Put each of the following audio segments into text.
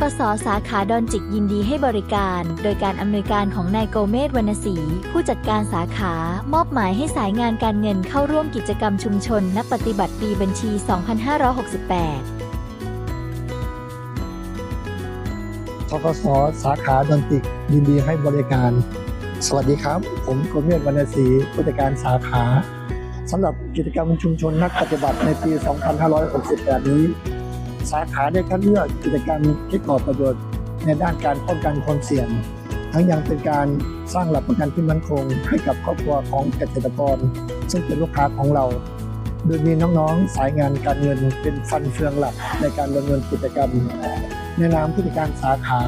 กสาขาดอนจิกยินดีให้บริการ โดยการอำนวยการของนายโกเมศวรรณศรีผู้จัดการสาขามอบหมายให้สายงานการเงินเข้าร่วมกิจกรรมชุมชนนักปฏิบัติปีบัญชี 2568ทกสสาขาดอนติกยินดีให้บริการ สวัสดีครับ ผมโกเมธวรรณศรีผู้จัดการสาขาสำหรับกิจกรรมชุมชนนักปฏิบัติในปี 2568 นี้ สาขาได้คัดเลือกกิจกรรมที่ก่อประโยชน์ในด้านการป้องกันความเสี่ยง ทั้งยังเป็นการสร้างหลักประกันที่มั่นคง ให้กับครอบครัวของเกษตรกร ซึ่งเป็นลูกค้าของเรา โดยมีน้องๆ สายงานการเงินเป็นฟันเฟืองหลักในการดำเนินกิจกรรมในนามผู้จัดการสาขา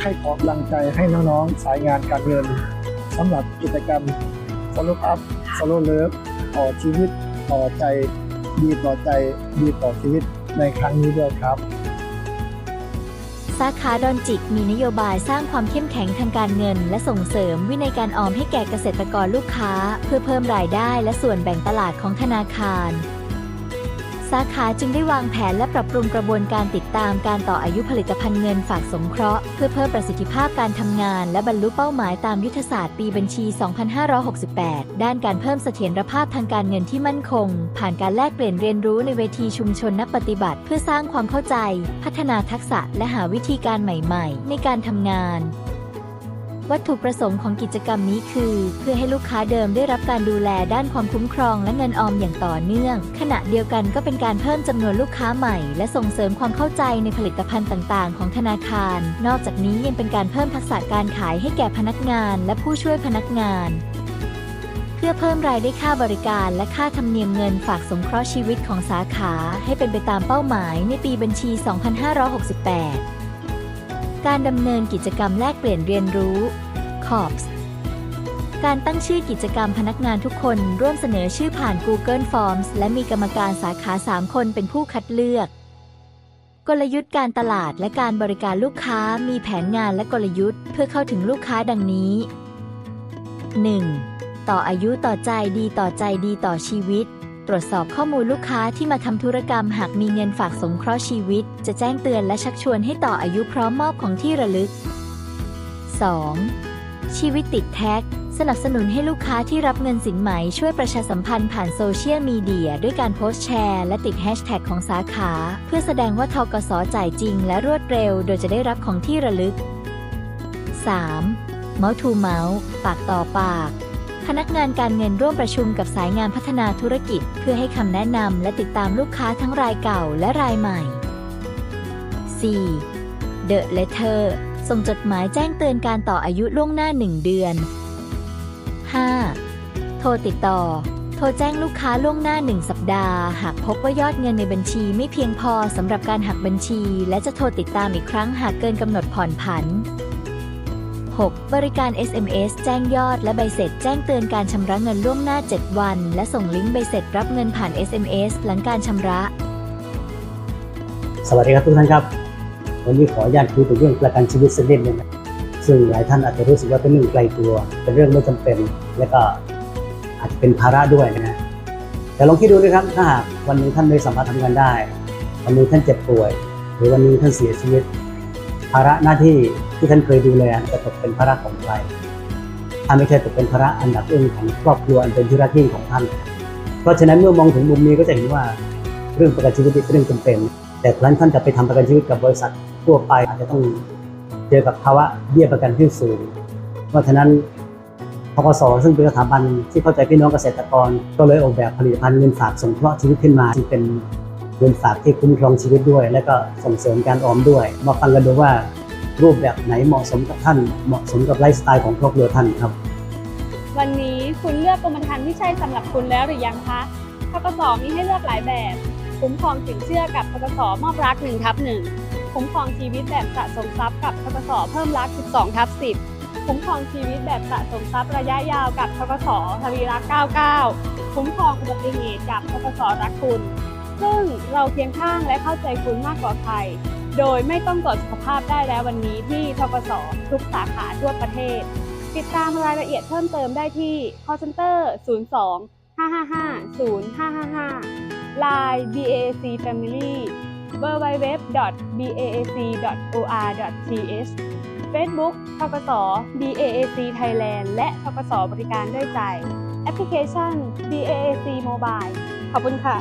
ให้ขอกำลังใจให้น้องๆ สายงานการเงินสำหรับกิจกรรม Follow Up Follow Love ต่อชีวิตต่อใจ ดีต่อใจ ดีต่อชีวิต ในครั้งนี้ด้วยครับ สาขาดอนจิกมีนโยบายสร้างความเข้มแข็งทางการเงิน และส่งเสริมวินัยการออมให้แก่เกษตรกรลูกค้า เพื่อเพิ่มรายได้และส่วนแบ่งตลาดของธนาคาร สาขาจึงได้วางแผนและปรับปรุงกระบวนการติดตามการต่ออายุผลิตภัณฑ์เงินฝากสงเคราะห์ เพื่อเพิ่มประสิทธิภาพการทำงาน และบรรลุเป้าหมายตามยุทธศาสตร์ปีบัญชี 2568 ด้านการเพิ่มเสถียรภาพทางการเงินที่มั่นคง ผ่านการแลกเปลี่ยนเรียนรู้ในเวทีชุมชนนักปฏิบัติ เพื่อสร้างความเข้าใจ พัฒนาทักษะและหาวิธีการใหม่ ๆ ในการทำงาน วัตถุประสงค์ของกิจกรรมนี้คือ เพื่อให้ลูกค้าเดิมได้รับการดูแลด้านความคุ้มครองและเงินออมอย่างต่อเนื่อง ขณะเดียวกันก็เป็นการเพิ่มจำนวนลูกค้าใหม่ และส่งเสริมความเข้าใจในผลิตภัณฑ์ต่างๆ ของธนาคาร นอกจากนี้ยังเป็นการเพิ่มทักษะการขายให้แก่พนักงาน และผู้ช่วยพนักงานเพื่อเพิ่มรายได้ค่าบริการและค่าธรรมเนียมเงินฝากสงเคราะห์ชีวิตของสาขา ให้เป็นไปตามเป้าหมายในปีบัญชี 2568 การดำเนินกิจกรรมแลกเปลี่ยนเรียนรู้ COPS การตั้งชื่อกิจกรรมพนักงานทุกคนร่วมเสนอชื่อผ่าน Google Forms และมีกรรมการสาขา 3 คนเป็นผู้คัดเลือก กลยุทธ์การตลาดและการบริการลูกค้ามีแผนงานและกลยุทธ์เพื่อเข้าถึงลูกค้าดังนี้ 1. ต่ออายุต่อใจดีต่อใจดีต่อชีวิต ตรวจสอบข้อมูลลูกค้าที่มาทำธุรกรรม หากมีเงินฝากสงเคราะห์ชีวิต จะแจ้งเตือนและชักชวนให้ต่ออายุพร้อมมอบของที่ระลึก 2. ชีวิตติดแท็ก สนับสนุนให้ลูกค้าที่รับเงินสินไหมช่วยประชาสัมพันธ์ผ่านโซเชียลมีเดียด้วยการโพสต์แชร์และติดแฮชแท็กของสาขา เพื่อแสดงว่าทกสจ่ายจริงและรวดเร็ว โดยจะได้รับของที่ระลึก 3. เมาส์ทูเมาส์ปากต่อปาก พนักงานการเงินร่วมประชุมกับสายงานพัฒนาธุรกิจ เพื่อให้คำแนะนำและติดตามลูกค้าทั้งรายเก่าและรายใหม่ 4. The Letter ส่งจดหมายแจ้งเตือนการต่ออายุล่วงหน้า 1 เดือน 5. โทรติดต่อ โทรแจ้งลูกค้าล่วงหน้า 1 สัปดาห์ หากพบว่ายอดเงินในบัญชีไม่เพียงพอสำหรับการหักบัญชี และจะโทรติดตามอีกครั้งหากเกินกำหนดผ่อนผัน 6. บริการ SMS แจ้งยอดและใบเสร็จแจ้งเตือนการชำระเงินล่วงหน้า 7 วัน และส่งลิงก์ใบเสร็จรับเงินผ่าน SMS หลังการชำระ สวัสดีครับทุกท่านครับ วันนี้ขออนุญาตคุยถึงเรื่องประกันชีวิตสักนิดหนึงนะซึ่งหลายท่านอาจจะรู้สึกว่าเป็นเรื่องไกลตัว เป็นเรื่องไม่จำเป็น และก็อาจจะเป็นภาระด้วยนะแต่ลองคิดดูนะครับถ้าหากวันหนึงท่านไม่สามารถทำงานได้ วันหนึงท่านเจ็บป่วย หรือวันหนึงท่านเสียชีวิต ภาระหน้าที่ที่ท่านเคยดูแลจะตกเป็นภาระของใครถ้าไม่ใช่ตกเป็นภาระอันดับเอื้งของครอบครัวอันเป็นที่รักยิ่งของท่าน เพราะฉะนั้นเมื่อมองถึงมุมนี้ก็จะเห็นว่าเรื่องประกันชีวิตเป็นเรื่องจำเป็น แต่ครั้นท่านจะไปทำประกันชีวิตกับบริษัททั่วไปอาจจะต้องเจอกับภาวะเบี้ยประกันที่สูง เพราะฉะนั้นทกสซึ่งเป็นสถาบันที่เข้าใจพี่น้องเกษตรกร ก็เลยออกแบบผลิตภัณฑ์เงินฝากสงเคราะห์ชีวิตขึ้นมาที่เป็น เงินฝากที่คุ้มครองชีวิตด้วย และก็ส่งเสริมการออมด้วย มาฟังกันดูว่ารูปแบบไหนเหมาะสมกับท่าน เหมาะสมกับไลฟ์สไตล์ของครอบครัวท่านครับ วันนี้คุณเลือกกรมธรรม์ที่ใช่สำหรับคุณแล้วหรือยังคะทกสมีให้เลือกหลายแบบ คุ้มครองสินเชื่อกับทกสมอบรัก1ทับ1คุ้มครองชีวิตแบบสะสมทรัพย์กับทกสเพิ่มรัก 12ทับ10 คุ้มครองชีวิตแบบสะสมทรัพย์ระยะยาวกับทกสทวีรัก 99 คุ้มครองอุบัติเหตุกับทกสรักคุณ ซึ่งเราเคียงข้างและเข้าใจคุณมากกว่าใคร โดยไม่ต้องตรวจสุขภาพได้แล้ววันนี้ที่ทกสทุกสาขาทั่วประเทศ ติดตามรายละเอียดเพิ่มเติมได้ที่ call center 02 555 0555 Line BAC Family www.baac.or.th Facebook ทกส BAC Thailand และทกสบริการด้วยใจ แอปพลิเคชัน BAC Mobile ขอบคุณค่ะ